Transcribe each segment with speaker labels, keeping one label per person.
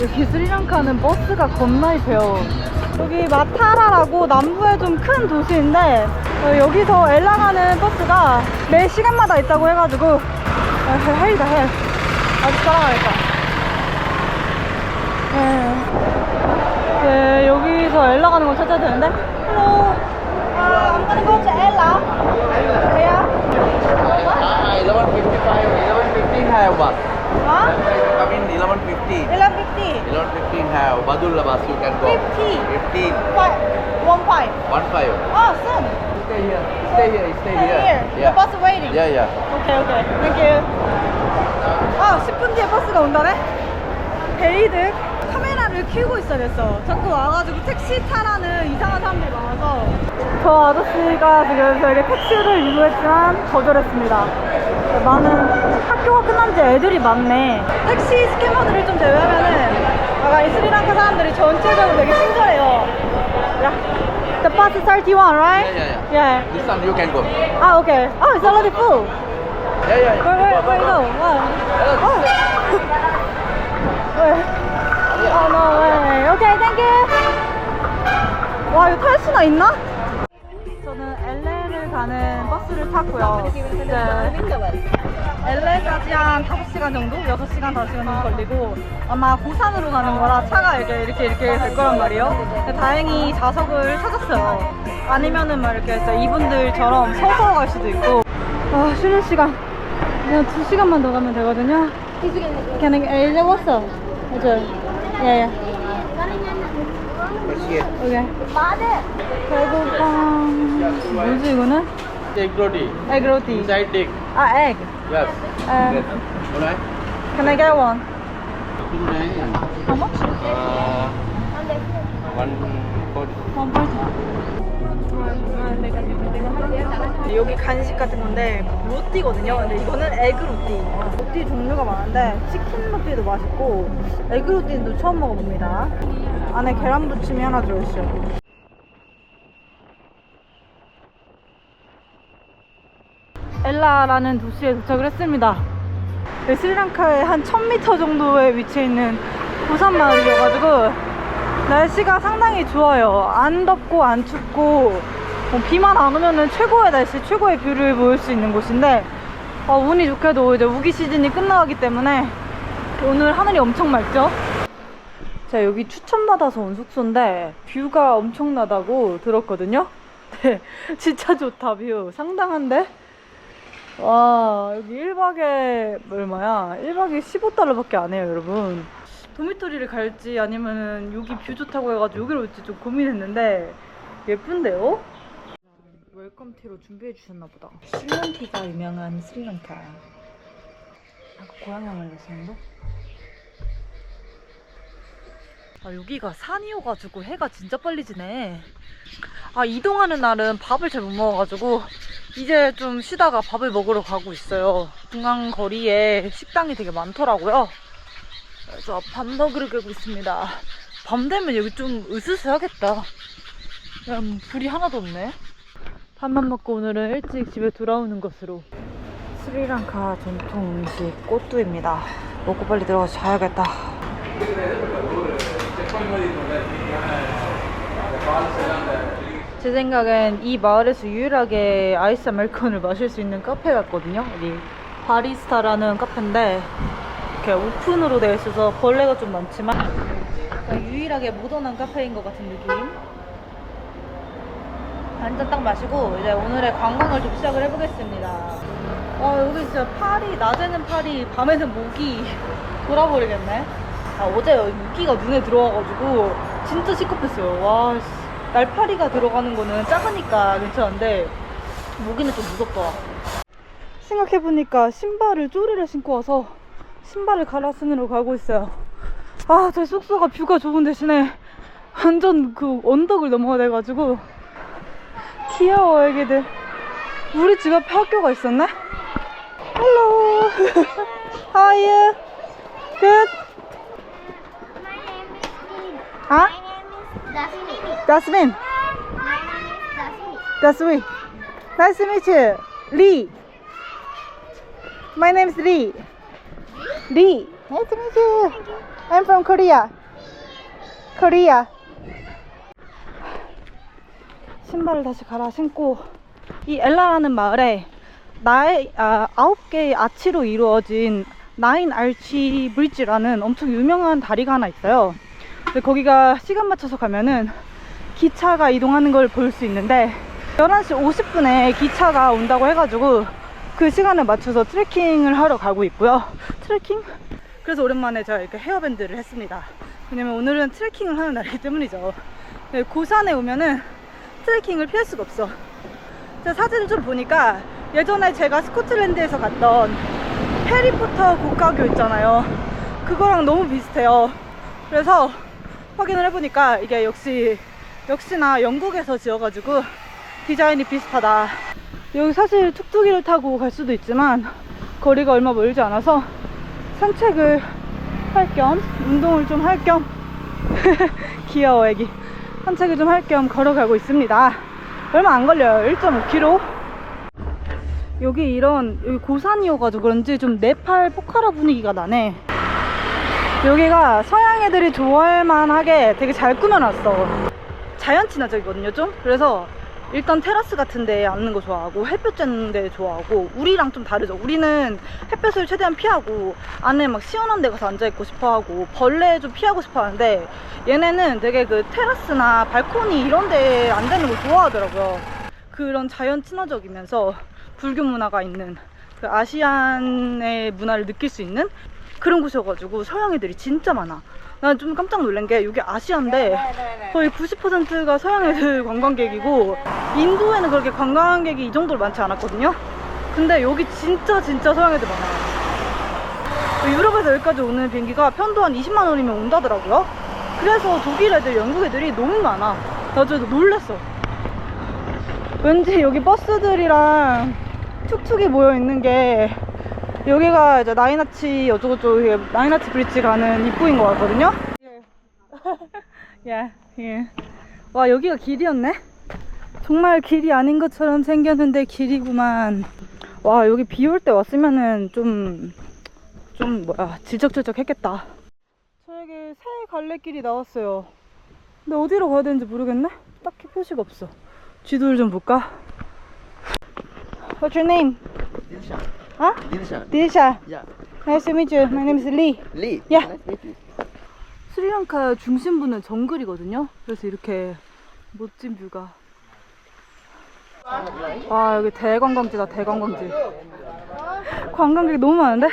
Speaker 1: 여기 스리랑카는 버스가 겁나 있어요. 여기 마타라라고 남부의 좀 큰 도시인데 어, 여기서 엘라 가는 버스가 매 시간마다 있다고 해가지고 아, 헬이다 헬. 아직 따라가야겠다. 네. 네, 여기서 엘라 가는 걸 찾아야 되는데. Hello. Uh, I'm gonna go to Ella. Yeah.
Speaker 2: Ah, 1155, 1115 have bus.
Speaker 1: Huh?
Speaker 2: Come in 1150.
Speaker 1: 1150.
Speaker 2: 1115 have Badulla bus you can go.
Speaker 1: 50.
Speaker 2: 15.
Speaker 1: Five. One five.
Speaker 2: 15.
Speaker 1: Oh, soon.
Speaker 2: Stay here. Stay here. Stay
Speaker 1: Stay
Speaker 2: here.
Speaker 1: here.
Speaker 2: Yeah.
Speaker 1: The bus waiting.
Speaker 2: Yeah, yeah.
Speaker 1: 오케이 오케이 땡큐 아 10분 뒤에 버스가 온다네? 베이드 카메라를 켜고 있어야 됐어 자꾸 와가지고 택시 타라는 이상한 사람들이 많아서 저 아저씨가 지금 저에게 택시를 유도했지만 거절했습니다 많은 학교가 끝난 지 애들이 많네 택시 스캐머들을 좀 제외하면은 아까 이 스리랑카 사람들이 전체적으로 되게 친절해요 야 The bus is 31, right?
Speaker 2: Yeah, yeah,
Speaker 1: Yeah.
Speaker 2: This one you can go.
Speaker 1: Ah, okay. Oh, it's already full.
Speaker 2: Yeah, yeah.
Speaker 1: Where, where, where you go? What? Oh. Where? Oh, no way. Okay, thank you. 와, 이거 탈 수나 있나? 가는 버스를 탔고요. 네. LA까지 한 5시간 정도? 6시간, 5시간 정도 걸리고 아마 고산으로 가는 거라 차가 이렇게 이렇게 이렇게 될 거란 말이에요. 근데 다행히 좌석을 찾았어요. 아니면은 막 이렇게 진짜 이분들처럼 서서 갈 수도 있고 아, 쉬는 시간 그냥 2시간만 더 가면 되거든요. 그냥 LA 왔어. 맞아요. 예, 예.
Speaker 2: See.
Speaker 1: 오케이. 배고파. 뭐지 이거는?
Speaker 2: Egg roti.
Speaker 1: 에그로티.
Speaker 2: Inside egg.
Speaker 1: 아, egg.
Speaker 2: Yes.
Speaker 1: Uh,
Speaker 2: Yes. Alright.
Speaker 1: can I get one? How much?
Speaker 2: Uh, one forty.
Speaker 1: One 여기 간식 같은 건데 로띠거든요. 근데 이거는 에그 로띠. 로띠 종류가 많은데 치킨 로띠도 맛있고 에그 로띠도 처음 먹어봅니다. 안에 계란 부침이 하나 들어있어요. 엘라라는 도시에 도착을 했습니다. 네, 스리랑카의 한 1000m 정도에 위치해 있는 부산 마을이어가지고 날씨가 상당히 좋아요. 안 덥고 안 춥고 뭐 비만 안 오면은 최고의 날씨, 최고의 뷰를 보일 수 있는 곳인데 어, 운이 좋게도 이제 우기 시즌이 끝나가기 때문에 오늘 하늘이 엄청 맑죠? 제가 여기 추천받아서 온 숙소인데 뷰가 엄청나다고 들었거든요. 네, 진짜 좋다 뷰. 상당한데? 와 여기 1박에 얼마야? 1박에 15달러밖에 안 해요 여러분 도미토리를 갈지 아니면은 여기 뷰 좋다고 해가지고 여기로 올지 좀 고민했는데 예쁜데요? 웰컴티로 준비해 주셨나 보다 실론티가 유명한 스리랑카 아까 고향향을 냈었는데 아 여기가 산이어가지고 해가 진짜 빨리 지네 아 이동하는 날은 밥을 잘 못 먹어가지고 이제 좀 쉬다가 밥을 먹으러 가고 있어요. 중앙 거리에 식당이 되게 많더라고요. 그래서 밥 먹으러 가고 있습니다. 밤 되면 여기 좀 으스스하겠다. 그냥 불이 하나도 없네. 밥만 먹고 오늘은 일찍 집에 돌아오는 것으로. 스리랑카 전통 음식 꼬뚜입니다. 먹고 빨리 들어가서 자야겠다. 제 생각엔 이 마을에서 유일하게 아이스 아메리카노를 마실 수 있는 카페 같거든요. 여기 바리스타라는 카페인데 이렇게 오픈으로 되어 있어서 벌레가 좀 많지만 유일하게 모던한 카페인 것 같은 느낌. 한잔 딱 마시고 이제 오늘의 관광을 좀 시작을 해보겠습니다. 와 여기 진짜 파리 낮에는 파리 밤에는 모기 돌아버리겠네. 아 어제 여기 모기가 눈에 들어와가지고 진짜 시급했어요. 와 씨. 날파리가 들어가는 거는 작으니까 괜찮은데 모기는 좀 무섭더라. 생각해보니까 신발을 쪼리를 신고 와서 신발을 갈아 신으러 가고 있어요. 아, 제 숙소가 뷰가 좋은 대신에 완전 그 언덕을 넘어야 돼가지고 귀여워 애기들. 우리 집 앞에 학교가. How are you? Good.
Speaker 3: My
Speaker 1: Huh?
Speaker 3: name is
Speaker 1: Jasmine.
Speaker 3: Dasmini. My name is Dasmini.
Speaker 1: That's me. Nice to meet you. Lee. My name's Lee. Lee. Nice to meet you. I'm from Korea. Korea. 신발을 다시 갈아 신고 이 엘라라는 마을에 나의 아, 아홉 개의 아치로 이루어진 나인 알치 브릿지라는 엄청 유명한 다리가 하나 있어요. 근데 거기가 시간 맞춰서 가면은 기차가 이동하는 걸 볼 수 있는데 11시 50분에 기차가 온다고 해가지고 그 시간에 맞춰서 트레킹을 하러 가고 있고요. 트레킹? 그래서 오랜만에 제가 이렇게 헤어밴드를 했습니다. 왜냐면 오늘은 트레킹을 하는 날이기 때문이죠. 네, 고산에 오면은 트레킹을 피할 수가 없어. 제가 사진을 좀 보니까 예전에 제가 스코틀랜드에서 갔던 해리포터 국가교 있잖아요. 그거랑 너무 비슷해요. 그래서 확인을 해보니까 이게 역시 역시나 영국에서 지어가지고 디자인이 비슷하다. 여기 사실 툭툭이를 타고 갈 수도 있지만 거리가 얼마 멀지 않아서 산책을 할 겸 운동을 좀 할 겸 귀여워 애기 산책을 좀 할 겸 걸어가고 있습니다. 얼마 안 걸려요. 1.5km. 여기 이런 여기 고산이어가지고 그런지 좀 네팔 포카라 분위기가 나네. 여기가 서양 애들이 좋아할 만하게 되게 잘 꾸며놨어. 자연 친화적이거든요, 좀. 그래서 일단 테라스 같은 데 앉는 거 좋아하고 햇볕 쬐는 데 좋아하고 우리랑 좀 다르죠. 우리는 햇볕을 최대한 피하고 안에 막 시원한 데 가서 앉아있고 싶어 하고 벌레 좀 피하고 싶어 하는데 얘네는 되게 그 테라스나 발코니 이런 데 앉아있는 거 좋아하더라고요. 그런 자연 친화적이면서 불교 문화가 있는 그 아시안의 문화를 느낄 수 있는 그런 곳이어가지고 서양 애들이 진짜 많아. 난 좀 깜짝 놀란 게 여기 아시아인데 거의 90%가 서양 애들 관광객이고 인도에는 그렇게 관광객이 이 정도로 많지 않았거든요. 근데 여기 진짜 진짜 서양 애들 많아요. 유럽에서 여기까지 오는 비행기가 편도 한 20만 원이면 온다더라고요. 그래서 독일 애들, 영국 애들이 너무 많아. 나도 놀랬어. 왠지 여기 버스들이랑 툭툭이 모여 있는 게 여기가 이제 나이나치 어쩌고저쩌고 이게 나이나치 브릿지 가는 입구인 것 같거든요. 예, 예. 와 여기가 길이었네. 정말 길이 아닌 것처럼 생겼는데 길이구만. 와 여기 비 올 때 왔으면은 좀좀 뭐야 질척질척 했겠다. 저에게 새 갈래길이 나왔어요. 근데 어디로 가야 되는지 모르겠네. 딱히 표시가 없어. 지도를 좀 볼까? What's your name? Huh?
Speaker 2: Dilshan.
Speaker 1: Disha.
Speaker 2: Yeah.
Speaker 1: Nice to meet you. My name is Lee.
Speaker 2: Lee.
Speaker 1: Yeah.
Speaker 2: Nice to meet you.
Speaker 1: 스리랑카 중심부는 정글이거든요. 그래서 이렇게 멋진 뷰가. 와 여기 대관광지다 대관광지. 관광객이 너무 많은데?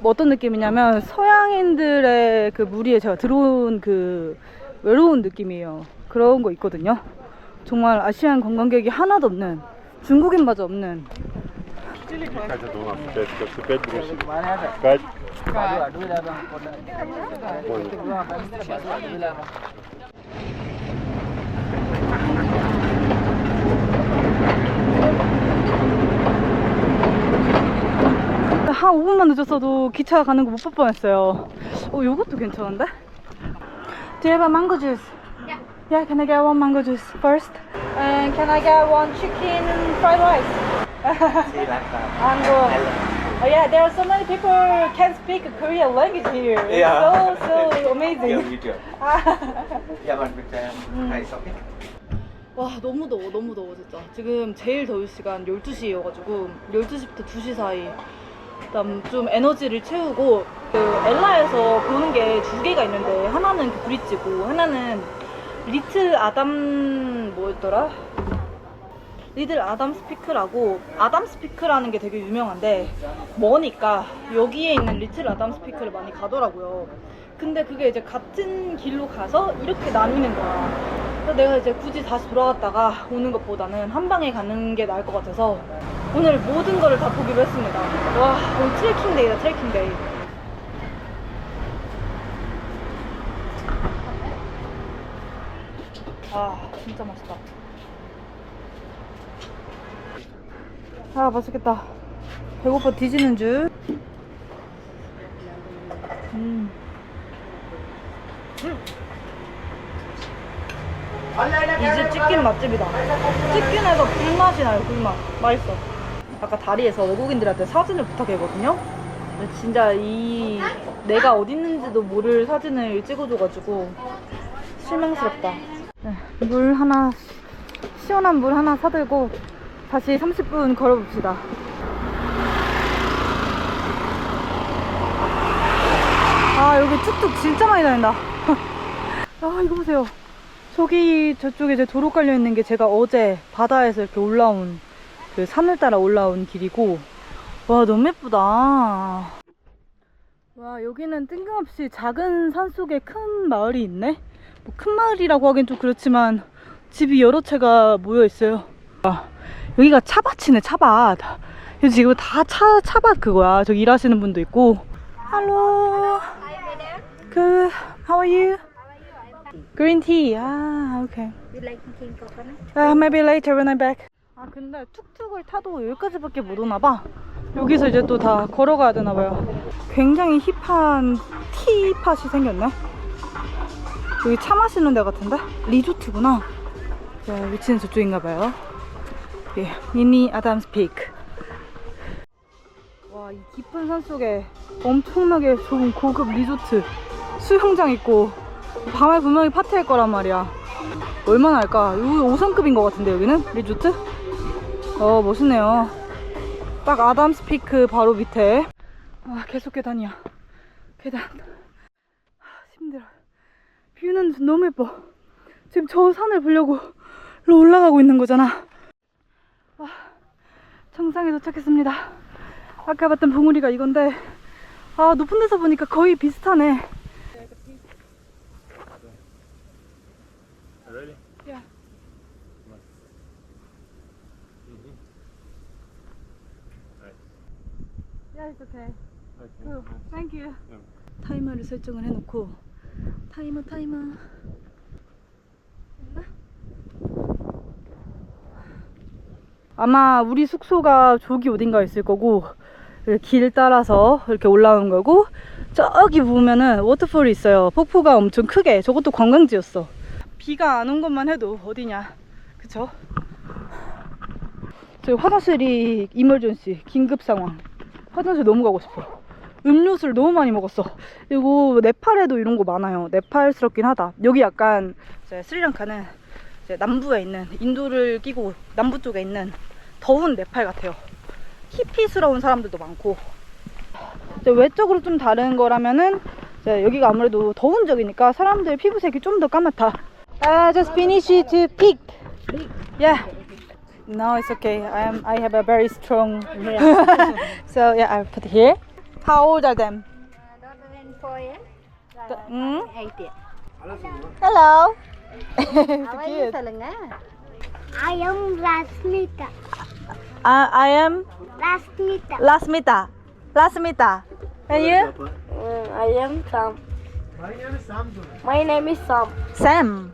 Speaker 1: 뭐 어떤 느낌이냐면 서양인들의 그 무리에 제가 들어온 그 외로운 느낌이에요. 그런 거 있거든요. 정말 아시안 관광객이 하나도 없는 중국인마저 없는
Speaker 4: Kaç dolar? Pet, pet, pet burası. Kaç?
Speaker 1: 한 5분만 늦었어도 기차 가는 거 못 볼 뻔했어요. 어, 요것도 괜찮은데? Do you have a mango juice?
Speaker 3: Yeah.
Speaker 1: Yeah, can I get one mango juice first? And can I get one chicken fried rice? Mango. Oh yeah, there are so many people can speak Korean language here.
Speaker 5: Yeah.
Speaker 1: so so amazing.
Speaker 5: Too. Yeah, one um, rice, okay?
Speaker 1: 와 너무 더워 너무 더워 진짜 지금 제일 더울 시간 12시여가지고 12시부터 2시 사이 그다음 좀 에너지를 채우고 그 엘라에서 보는 게 두 개가 있는데 하나는 그 브릿지고 하나는 리틀 아담 뭐였더라? 리틀 아담 스 피크라고 아담 스 피크라는 게 되게 유명한데 머니까 여기에 있는 리틀 아담 스 피크를 많이 가더라고요. 근데 그게 이제 같은 길로 가서 이렇게 나뉘는 거야. 그래서 내가 이제 굳이 다시 돌아갔다가 오는 것보다는 한 방에 가는 게 나을 것 같아서 오늘 모든 거를 다 보기로 했습니다. 와, 오늘 트레킹 데이다, 트레킹 데이. 아, 진짜 맛있다. 아, 맛있겠다. 배고파 뒤지는 줄. 음. 이집 치킨 맛집이다. 치킨에서 굴맛이 나요, 굴맛. 맛있어. 아까 다리에서 외국인들한테 사진을 부탁했거든요. 진짜 이 내가 어디 있는지도 모를 사진을 찍어줘가지고 실망스럽다. 네, 물 하나 시원한 물 하나 사들고 다시 30분 걸어봅시다. 아 여기 툭툭 진짜 많이 다닌다. 아 이거 보세요. 저기 저쪽에 제 도로 깔려 있는 게 제가 어제 바다에서 이렇게 올라온 그 산을 따라 올라온 길이고 와 너무 예쁘다. 와 여기는 뜬금없이 작은 산 속에 큰 마을이 있네. 뭐 큰 마을이라고 하긴 좀 그렇지만 집이 여러 채가 모여 있어요. 아, 여기가 차밭이네 차밭. 지금 다 차 차밭 그거야. 저기 일하시는 분도 있고. 할로. 그 how are you? Green tea. 아, okay.
Speaker 3: You like eating coconut?
Speaker 1: Uh, maybe later when I'm back. 아 근데 툭툭을 타도 여기까지밖에 못 오나 봐. 여기서 이제 또 다 걸어가야 되나 봐요. 굉장히 힙한 티팟이 생겼네. 여기 차 마시는 데 같은데? 리조트구나. 네, 위치는 저쪽인가 봐요. 예, 미니 아담스 피크. 와, 이 깊은 산 속에 엄청나게 좋은 고급 리조트 수영장 있고 밤에 분명히 파티할 거란 말이야. 얼마나 할까? 여기 5성급인 것 같은데 여기는 리조트? 어 멋있네요. 딱 아담스 피크 바로 밑에. 아 계속 계단이야. 계단. 아, 힘들어. 뷰는 너무 예뻐. 지금 저 산을 보려고 올라가고 있는 거잖아. 아, 정상에 도착했습니다. 아까 봤던 봉우리가 이건데 아 높은 데서 보니까 거의 비슷하네. 타이머를 설정을 해놓고 타이머 타이머 됐나? 아마 우리 숙소가 저기 어딘가 있을 거고 이렇게 길 따라서 이렇게 올라오는 거고 저기 보면은 워터폴이 있어요. 폭포가 엄청 크게. 저것도 관광지였어. 비가 안 온 것만 해도 어디냐. 그쵸? 저기 화장실이 이멀전시 긴급 상황. 화장실 너무 가고 싶어. 음료수를 너무 많이 먹었어. 그리고 네팔에도 이런 거 많아요. 네팔스럽긴 하다. 여기 약간 스리랑카는 남부에 있는 인도를 끼고 남부 쪽에 있는 더운 네팔 같아요. 히피스러운 사람들도 많고. 외적으로 좀 다른 거라면은 여기가 아무래도 더운 적이니까 사람들 피부색이 좀 더 까맣다. I just finished to pick. Yeah. No, it's okay. I am. I have a very strong. so yeah, I put here. How old are them?
Speaker 3: four years.
Speaker 1: Mm?
Speaker 3: Eight years.
Speaker 1: Hello.
Speaker 3: How are you, Salanga? I am Rasmita.
Speaker 1: Uh, I am
Speaker 3: Rasmita.
Speaker 1: Lasmita. Lasmita. And you?
Speaker 3: I am Sam. My name is Sam.
Speaker 1: Sam.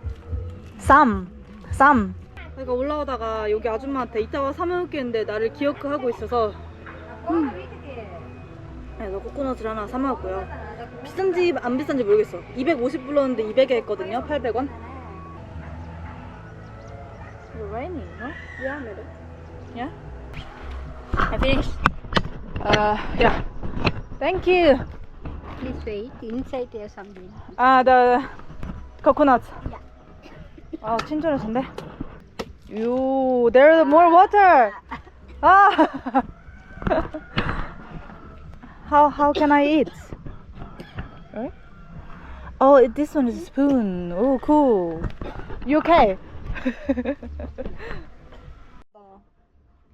Speaker 1: Sam. Sam. 내가 올라오다가 여기 아줌마한테 이따가 사먹을겠는데 나를 기억하고 있어서 음. 그래서 코코넛을 하나 사먹었고요 비싼지 안 비싼지 모르겠어 250 불렀는데 200에 했거든요 800원 It's raining, no?
Speaker 3: Yeah, madam.
Speaker 1: Yeah?
Speaker 3: I finished.
Speaker 1: Uh, yeah. Thank you.
Speaker 3: Please wait. Inside there's something.
Speaker 1: 아, the coconut.
Speaker 3: Yeah.
Speaker 1: 아, 친절하신데? 요, there's more water. 아. how how can I eat? Right? Oh, this one is a spoon. Oh, cool. You okay?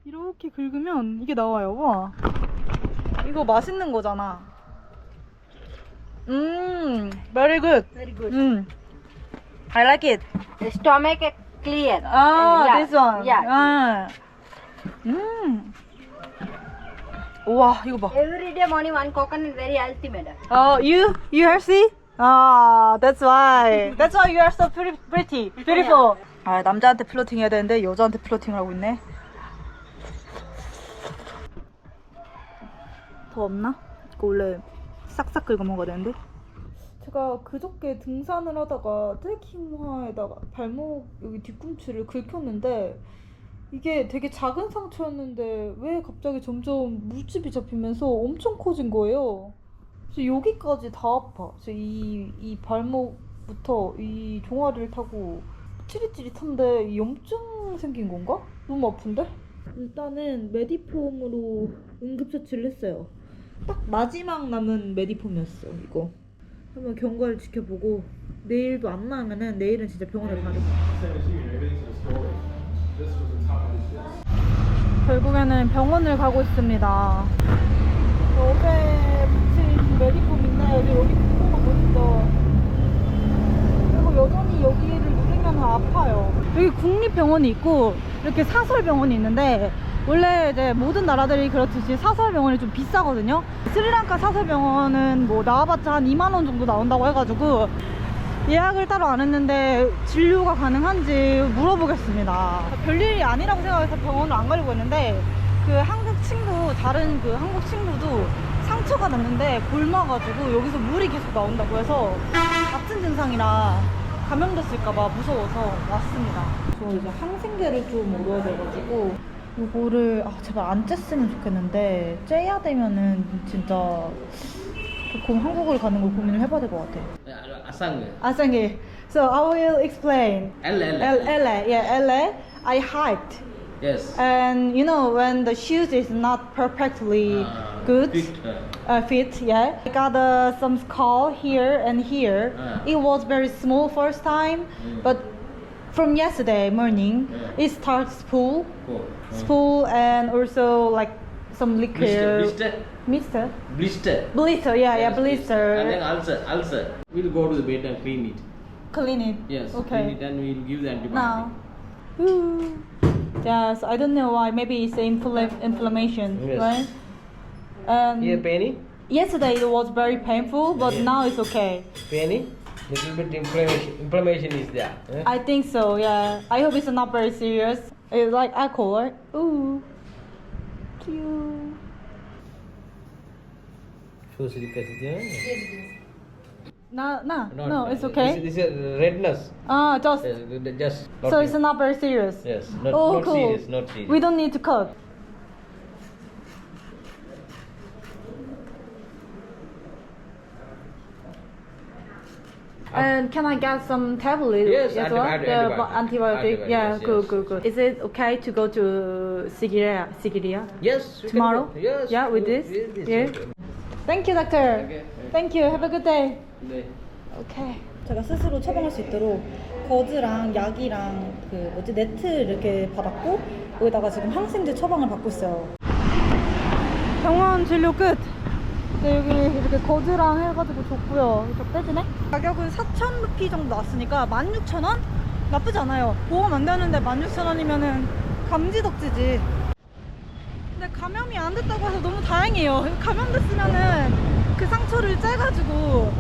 Speaker 1: 이렇게 긁으면 이게 나와요. 와. 이거 맛있는 거잖아. 음, very good.
Speaker 3: Very good.
Speaker 1: 음, I like it.
Speaker 3: The stomach is clear.
Speaker 1: 아,
Speaker 3: Yeah.
Speaker 1: this one.
Speaker 3: Yeah.
Speaker 1: 아. 음. 우와, 이거 봐.
Speaker 3: Every day morning one coconut is very healthy, madam.
Speaker 1: 어, you, you healthy? 아, that's why. That's why you are so pretty, pretty, beautiful. 아, 남자한테 플로팅 해야 되는데 여자한테 플로팅을 하고 있네. 더 없나? 이거 원래 싹싹 긁어 먹어야 되는데. 제가 그저께 등산을 하다가 트레킹화에다가 발목 여기 뒤꿈치를 긁혔는데 이게 되게 작은 상처였는데 왜 갑자기 점점 물집이 잡히면서 엄청 커진 거예요. 그래서 여기까지 다 아파. 그래서 이, 이 발목부터 이 종아리를 타고 찌릿찌릿한데 이 염증 생긴 건가? 너무 아픈데? 일단은 메디폼으로 응급처치를 했어요. 딱 마지막 남은 메디폼이었어 이거. 한번 경과를 지켜보고 내일도 안 나으면은 내일은 진짜 병원에 가야 돼. 결국에는 병원을 가고 있습니다. 옆에 붙인 메디폼인데 여기 여기 뚜껑가 보이죠? 그리고 여전히 여기를 누르면 아파요. 여기 국립병원이 있고 이렇게 사설병원이 있는데 원래 이제 모든 나라들이 그렇듯이 사설 병원이 좀 비싸거든요. 스리랑카 사설 병원은 뭐 나와봤자 한 2만 원 정도 나온다고 해가지고 예약을 따로 안 했는데 진료가 가능한지 물어보겠습니다. 별일이 아니라고 생각해서 병원을 안 가려고 했는데 그 한국 친구 다른 그 한국 친구도 상처가 났는데 굶어가지고 여기서 물이 계속 나온다고 해서 같은 증상이라 감염됐을까봐 무서워서 왔습니다. 저 이제 항생제를 좀 먹어야 돼가지고 이거를 아 제발 안 쬐으면 좋겠는데 쬐야 되면은 진짜 조금 한국을 가는 걸 고민을 해봐야 될 것 같아.
Speaker 2: Asang.
Speaker 1: 아상게. So I will explain.
Speaker 2: L L.
Speaker 1: L LA, yeah, LA. I hiked,
Speaker 2: Yes.
Speaker 1: and you know when the shoes is not perfectly
Speaker 2: Ah,
Speaker 1: good,
Speaker 2: fit, uh.
Speaker 1: uh, fit, yeah. I got uh, some skull here and here.
Speaker 2: Ah.
Speaker 1: It was very small first time,
Speaker 2: Mm.
Speaker 1: but from yesterday morning,
Speaker 2: Yeah.
Speaker 1: it starts full,
Speaker 2: Oh.
Speaker 1: full, and also like some
Speaker 2: Blister.
Speaker 1: liquor.
Speaker 2: Blister.
Speaker 1: Mister.
Speaker 2: Blister.
Speaker 1: Blister, yeah, yeah,
Speaker 2: Yes,
Speaker 1: blister.
Speaker 2: And then ulcer. Ulcer. We'll go to the bed and clean it.
Speaker 1: Clean it.
Speaker 2: Yes.
Speaker 1: Okay.
Speaker 2: Clean it and we'll give the antibiotic.
Speaker 1: now. Ooh. Yes, I don't know why. Maybe it's the infl- inflammation,
Speaker 2: Yes.
Speaker 1: right? Um,
Speaker 2: Here, Penny.
Speaker 1: yesterday it was very painful, but now it's okay.
Speaker 2: Penny. Little bit inflammation. Inflammation is there. eh?
Speaker 1: I think so. Yeah. I hope it's not very serious. It's like alcohol, right? Ooh. Cute.
Speaker 2: Silica is?
Speaker 1: No, no,
Speaker 2: Not-
Speaker 1: no, it's okay.
Speaker 2: this is redness.
Speaker 1: Ah, just.
Speaker 2: Yes, just.
Speaker 1: So it's not very serious.
Speaker 2: Yes. Not,
Speaker 1: oh,
Speaker 2: not
Speaker 1: cool.
Speaker 2: serious. Not serious.
Speaker 1: We don't need to cut. And can I get some tablet
Speaker 2: Yes,
Speaker 1: as well?
Speaker 2: antibiotic,
Speaker 1: The
Speaker 2: antibiotic.
Speaker 1: antibiotic.
Speaker 2: Antibiotic,
Speaker 1: Yeah,
Speaker 2: yes,
Speaker 1: good,
Speaker 2: yes.
Speaker 1: good, good. Is it okay to go to Sigiria? Sigiria?
Speaker 2: Yes. we can
Speaker 1: Tomorrow?
Speaker 2: go. Yes.
Speaker 1: Yeah, with this?
Speaker 2: this,
Speaker 1: Yeah.
Speaker 2: okay.
Speaker 1: Thank you, doctor.
Speaker 2: Okay.
Speaker 1: Thank you. Have a good day.
Speaker 2: 네.
Speaker 1: 오케이. 제가 스스로 처방할 수 있도록 거즈랑 약이랑 그 뭐지 네트 이렇게 받았고 여기다가 지금 항생제 처방을 받고 있어요. 병원 진료 끝. 네, 여기 이렇게 거즈랑 해가지고 줬고요. 이쪽 떼지네? 가격은 4,000 루피 정도 나왔으니까 16,000원? 나쁘지 않아요. 보험 안 되는데 16,000원이면은 감지덕지지. 근데 감염이 안 됐다고 해서 너무 다행이에요. 감염됐으면은 그 상처를 째가지고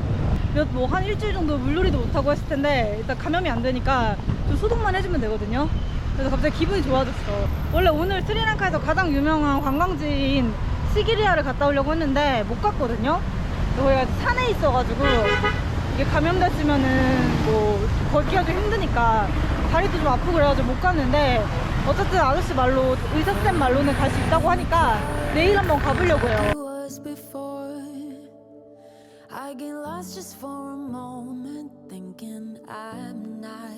Speaker 1: 몇 뭐 한 일주일 정도 물놀이도 못하고 했을 텐데 일단 감염이 안 되니까 좀 소독만 해주면 되거든요. 그래서 갑자기 기분이 좋아졌어. 원래 오늘 스리랑카에서 가장 유명한 관광지인 시기리아를 갔다 오려고 했는데 못 갔거든요. 거기가 산에 있어가지고 이게 감염됐으면은 뭐 걷기가 좀 힘드니까 다리도 좀 아프고 그래가지고 못 갔는데 어쨌든 아저씨 말로 의사쌤 말로는 갈 수 있다고 하니까 내일 한번 가보려고 해요.
Speaker 6: was before. I get lost just for a moment, thinking I'm not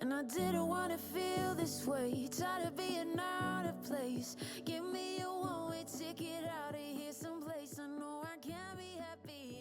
Speaker 6: And I didn't wanna feel this way. Tired of being out of place. Give me a one way ticket out of here, someplace I know I can be happy.